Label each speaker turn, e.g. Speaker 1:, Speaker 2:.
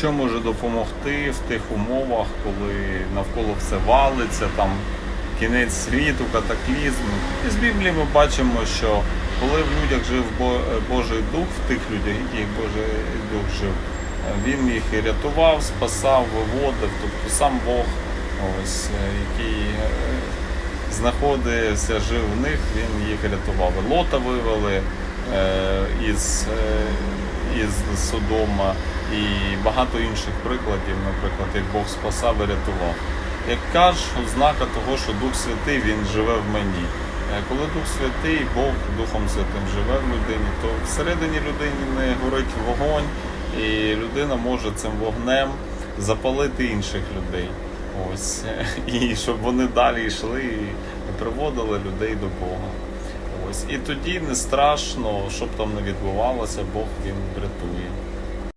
Speaker 1: що може допомогти в тих умовах, коли навколо все валиться, там кінець світу, катаклізм. І з Біблії ми бачимо, що коли в людях жив Божий Дух, в тих людях, яких Божий Дух жив, він їх і рятував, спасав, виводив, тобто сам Бог, ось, який е, знаходився, жив в них, він їх рятував. Лота вивели е, із, е, із Содома і багато інших прикладів, наприклад, як Бог спасав і рятував. Яка ж ознака того, що Дух Святий він живе в мені? Е, Коли Дух Святий, Бог Духом Святим живе в людині, то всередині людини горить вогонь, і людина може цим вогнем запалити інших людей. Ось і щоб вони далі йшли і приводили людей до Бога. Ось і тоді не страшно, щоб там не відбувалося, Бог він врятує.